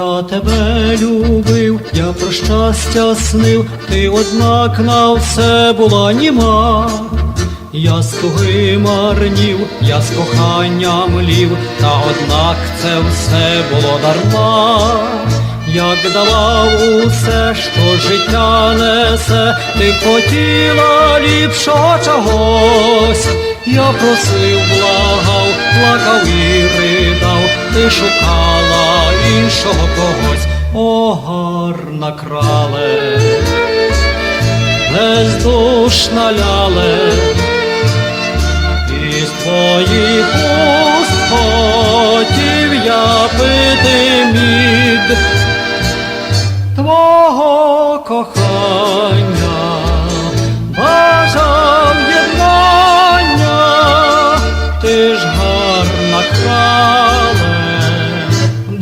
тебе любив, я про щастя снив, ти однак на все була німа. Я з туги марнів, я з кохання млів, та однак це все було дарма. Як давав усе, що життя несе, ти хотіла ліпшого чогось. Я просив, благав, плакав і ридав, ти шукала іншого когось, о, гарна крале, бездушна ляле, із твоїх уст хотів я пити мід твого кохання, ти ж гарна крале,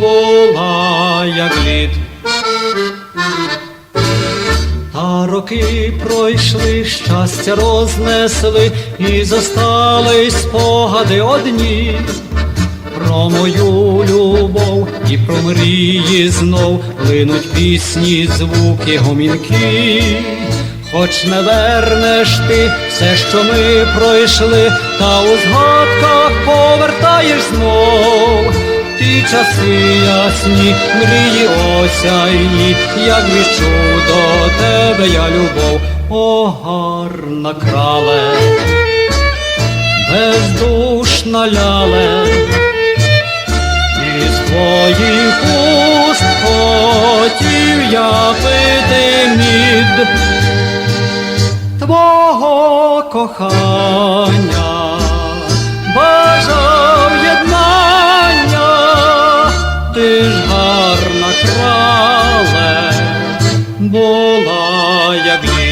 була як лід. Та роки пройшли, щастя рознесли, і зостались спогади одні. Про мою любов і про мрії знов линуть пісні, звуки, гомінки. Хоч не вернеш ти все, що ми пройшли, та у згадках повертаєш знов. Ті часи ясні, мрії осяйні, як віщу до тебе я любов, о гарна крале, бездушна ляле. Із твоїх уст хотів я пити мід твого кохання, бажав гарна як.